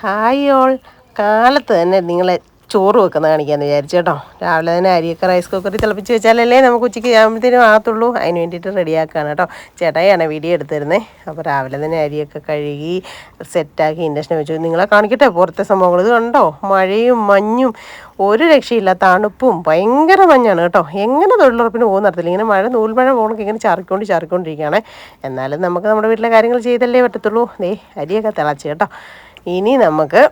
Hi all കാലത്ത് തന്നെ നിങ്ങളെ ചോറ് വെക്കുന്ന കാണിക്കാമെന്ന് വിചാരിച്ചു കേട്ടോ. രാവിലെ തന്നെ അരിയൊക്കെ റൈസ് കുക്കറിൽ തിളപ്പിച്ച് വെച്ചാലല്ലേ നമുക്ക് ഉച്ചയ്ക്ക് ആകുമ്പോഴത്തേനും ആകത്തുള്ളൂ. അതിന് വേണ്ടിയിട്ട് റെഡിയാക്കുകയാണ് കേട്ടോ. ചേട്ടായിയാണ് വീഡിയോ എടുത്തിരുന്നത് അപ്പോൾ രാവിലെ തന്നെ അരിയൊക്കെ കഴുകി സെറ്റാക്കി ഇൻഡക്ഷൻ വെച്ചു. നിങ്ങളെ കാണിക്കട്ടെ പുറത്തെ സംഭവങ്ങൾ. ഇത് കണ്ടോ? മഴയും മഞ്ഞും ഒരു രക്ഷയില്ല തണുപ്പും ഭയങ്കര മഞ്ഞാണ് കേട്ടോ. എങ്ങനെ തൊഴിലുറപ്പിന് പോകുന്ന നടത്തില്ല. ഇങ്ങനെ മഴ നൂൽമഴ പോകണമെങ്കിൽ ഇങ്ങനെ ചാറിക്കൊണ്ട് ചാറിക്കൊണ്ടിരിക്കുകയാണ്. എന്നാലും നമുക്ക് നമ്മുടെ വീട്ടിലെ കാര്യങ്ങൾ ചെയ്തല്ലേ പറ്റത്തുള്ളൂ. ദേ അരിയൊക്കെ തിളച്ച് കേട്ടോ. ഇനി നമുക്ക്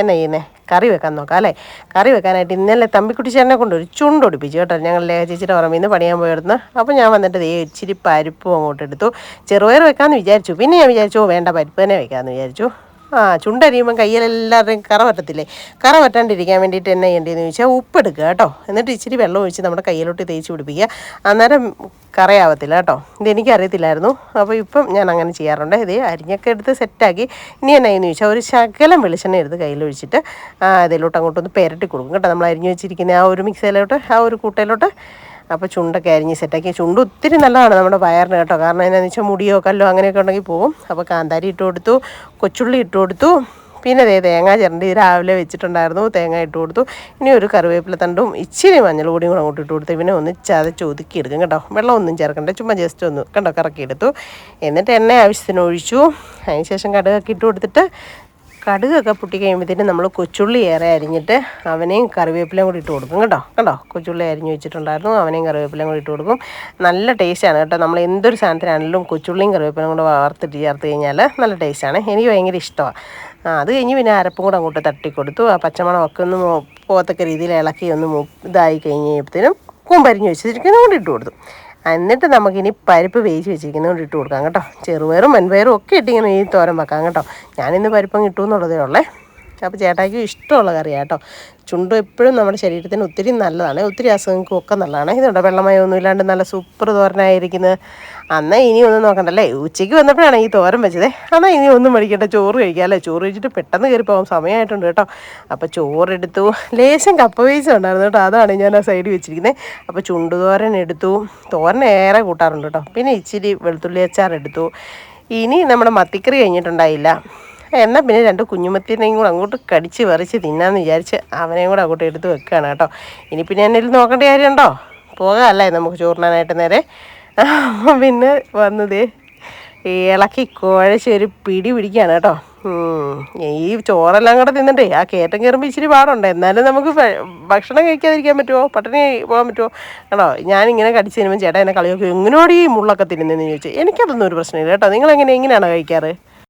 എന്നാ ചെയ്യുന്നേ? കറി വെക്കാൻ നോക്കാം അല്ലേ? കറി വെക്കാനായിട്ട് ഇന്നലെ തമ്പിക്കുട്ടി ചേട്ടനെ കൊണ്ട് ഒരു ചുണ്ടൊടിപ്പിച്ചു കേട്ടോ. ഞങ്ങൾ ലേഖ ചേച്ചിയുടെ പറമ്പിൽ നിന്ന് പണിയാൻ പോയിരുന്നു അപ്പോൾ ഞാൻ വന്നിട്ട് ദേ ഇച്ചിരി പരിപ്പും അങ്ങോട്ട് എടുത്തു. ചെറുപയർ വെക്കാമെന്ന് വിചാരിച്ചു. പിന്നെ ഞാൻ വിചാരിച്ചു വേണ്ട പരിപ്പ് തന്നെ വെക്കാമെന്ന് വിചാരിച്ചു. ആ ചുണ്ടരിയുമ്പം കയ്യിലെല്ലാവരുടെയും കറ പറ്റത്തില്ലേ? കറ പറ്റാണ്ടിരിക്കാൻ വേണ്ടിയിട്ട് എന്നാ ചെയ്യേണ്ടതെന്ന് ചോദിച്ചാൽ ഉപ്പെടുക്കുക കേട്ടോ. എന്നിട്ട് ഇച്ചിരി വെള്ളം ഒഴിച്ച് നമ്മുടെ കയ്യിലോട്ട് തേച്ച് പിടിപ്പിക്കുക. അന്നേരം കറയാവത്തില്ല കേട്ടോ. ഇതെനിക്കറിയത്തില്ലായിരുന്നു അപ്പോൾ ഇപ്പം ഞാൻ അങ്ങനെ ചെയ്യാറുണ്ട്. ഇത് അരിഞ്ഞൊക്കെ എടുത്ത് സെറ്റാക്കി. ഇനി എന്നാ ചെയ്യുന്നു ചോദിച്ചാൽ ഒരു ശകലം വെളിച്ചെണ്ണ എടുത്ത് കയ്യിലൊഴിച്ചിട്ട് ഇതിലോട്ട് അങ്ങോട്ടൊന്ന് പെരട്ടി കൊടുക്കും. കേട്ടോ നമ്മൾ അരിഞ്ഞു വെച്ചിരിക്കുന്ന ആ ഒരു മിക്സിയിലോട്ട് ആ ഒരു കൂട്ടയിലോട്ട് അപ്പോൾ ചുണ്ടൊക്കെ അരിഞ്ഞ് സെറ്റാക്കി ചുണ്ട് ഒത്തിരി നല്ലതാണ് നമ്മുടെ വയറിന് കേട്ടോ. കാരണം എന്താണെന്ന് വെച്ചാൽ മുടിയോ കല്ലോ അങ്ങനെയൊക്കെ ഉണ്ടെങ്കിൽ പോകും അപ്പോൾ കാന്താരി ഇട്ട് കൊടുത്തു കൊച്ചുള്ളി ഇട്ട് കൊടുത്തു. പിന്നെ അതേ തേങ്ങ ചിരണ്ടി രാവിലെ വെച്ചിട്ടുണ്ടായിരുന്നു. തേങ്ങ ഇട്ട് കൊടുത്തു. ഇനി ഒരു കറിവേപ്പില തണ്ടും ഇച്ചിരി മഞ്ഞൾ കൂടിയും കൂടെ അങ്ങോട്ട് ഇട്ട് കൊടുത്തു. പിന്നെ ഒന്ന് ചതച്ച് ഒതുക്കി എടുക്കും കേട്ടോ. വെള്ളം ഒന്നും ചേർക്കണ്ട. ചുമ്മാ ജസ്റ്റ് ഒന്ന് കണ്ടോ കറക്കി എടുത്തു. എന്നിട്ട് എണ്ണ ആവശ്യത്തിന് ഒഴിച്ചു അതിന് ശേഷം കടുകൊക്കെ ഇട്ട് കൊടുത്തിട്ട് കടുകൊക്കെ പൊട്ടി കഴിയുമ്പോഴത്തേനും നമ്മൾ കൊച്ചുള്ളി ഏറെ അരിഞ്ഞിട്ട് അവനെയും കറിവേപ്പിലയും കൂടി ഇട്ട് കൊടുക്കും കേട്ടോ. കേട്ടോ കൊച്ചുള്ളി അരിഞ്ഞ് വെച്ചിട്ടുണ്ടായിരുന്നു. അവനെയും കറിവേപ്പിലയും കൂടി ഇട്ട് കൊടുക്കും. നല്ല ടേസ്റ്റാണ് കേട്ടോ. നമ്മൾ എന്തൊരു സാധനത്തിനാണെങ്കിലും കൊച്ചുള്ളിയും കറിവേപ്പിലയും കൂടെ വറുത്തിട്ട് ചേർത്ത് കഴിഞ്ഞാൽ നല്ല ടേസ്റ്റാണ് എനിക്ക് ഭയങ്കര ഇഷ്ടമാണ്. അത് കഴിഞ്ഞ് പിന്നെ അരപ്പും കൂടെ അങ്ങോട്ട് തട്ടി കൊടുത്തു ആ പച്ചമണമൊക്കെ ഒന്ന് പോകത്തക്ക രീതിയിൽ ഇളക്കി ഒന്ന് ഇതായി കഴിഞ്ഞ് കഴിയുമ്പോഴത്തേനും കൂമ്പരിഞ്ഞ് വെച്ചിരിക്കുന്നത് ഇട്ട് കൊടുത്തു. എന്നിട്ട് നമുക്കിനി പരിപ്പ് വേവിച്ച് വെച്ചിരിക്കുന്നത് കൊണ്ട് ഇട്ട് കൊടുക്കാം കേട്ടോ. ചെറുപയറും വൻപയറും ഒക്കെ ഇട്ടിങ്ങനെ ഈ തോരൻ വെക്കാം കേട്ടോ. ഞാനിന്ന് പരിപ്പം കിട്ടുമെന്നുള്ളതേ ഉള്ളേ. അപ്പോൾ ചേട്ടായിക്കും ഇഷ്ടമുള്ള കറിയാണ് കേട്ടോ. ചുണ്ട് എപ്പോഴും നമ്മുടെ ശരീരത്തിന് ഒത്തിരി നല്ലതാണ്. ഒത്തിരി അസുഖങ്ങൾക്കും ഒക്കെ നല്ലതാണ്. ഇതുണ്ടോ? വെള്ളമയമൊന്നും ഇല്ലാണ്ട് നല്ല സൂപ്പർ തോരനായിരിക്കുന്നത് അന്നാ ഇനി ഒന്നും നോക്കണ്ടല്ലേ? ഉച്ചയ്ക്ക് വന്നപ്പോഴാണ് ഈ തോരൻ വെച്ചത്. അന്നാ ഇനി ഒന്നും മേടിക്കട്ടെ ചോറ് കഴിക്കാം അല്ലേ? ചോറ് കഴിച്ചിട്ട് പെട്ടെന്ന് കയറി പോകാൻ സമയമായിട്ടുണ്ട് കേട്ടോ. അപ്പോൾ ചോറെടുത്തു. ലേശം കപ്പ വേസ് ഉണ്ടായിരുന്നു കേട്ടോ. അതാണ് ഞാൻ ആ സൈഡിൽ വെച്ചിരിക്കുന്നത് അപ്പോൾ ചുണ്ട് തോരൻ എടുത്തു. തോരൻ ഏറെ കൂട്ടാറുണ്ട് കേട്ടോ. പിന്നെ ഇച്ചിരി വെളുത്തുള്ളി അച്ചാർ എടുത്തു. ഇനി നമ്മുടെ മത്തിക്കറി കഴിഞ്ഞിട്ടുണ്ടായില്ല. എന്നാൽ പിന്നെ രണ്ട് കുഞ്ഞുമത്തിനെയും കൂടെ അങ്ങോട്ട് കടിച്ച് പറിച്ച് തിന്നാന്ന് വിചാരിച്ച് അവനെയും കൂടെ അങ്ങോട്ട് എടുത്ത് വെക്കുകയാണ് കേട്ടോ. ഇനി പിന്നെ എന്നെ നോക്കേണ്ട കാര്യമുണ്ടോ? പോകാമല്ലേ നമുക്ക് ചോറിനാനായിട്ട് നേരെ. പിന്നെ വന്നത് ഇളക്കി കുഴച്ച് ഒരു പിടി പിടിക്കുകയാണ് കേട്ടോ. ഈ ചോറെല്ലാം കൂടെ തിന്നിട്ടേ ആ കയറ്റം കയറുമ്പോൾ ഇച്ചിരി പാടുണ്ട്. എന്നാലും നമുക്ക് ഭക്ഷണം കഴിക്കാതിരിക്കാൻ പറ്റുമോ പട്ടിണി പോകാൻ പറ്റുമോ കേട്ടോ ഞാനിങ്ങനെ കടിച്ച് തിന്നുമ്പോൾ ചേട്ടാ എന്നെ കളിയൊക്കെ. എങ്ങനെയോട് ഈ മുള്ളൊക്കെ തിന്നുന്നതെന്ന് ചോദിച്ചു. എനിക്കതൊന്നും ഒരു പ്രശ്നമില്ല കേട്ടോ. നിങ്ങൾ എങ്ങനെ എങ്ങനെയാണോ കഴിക്കാറ്?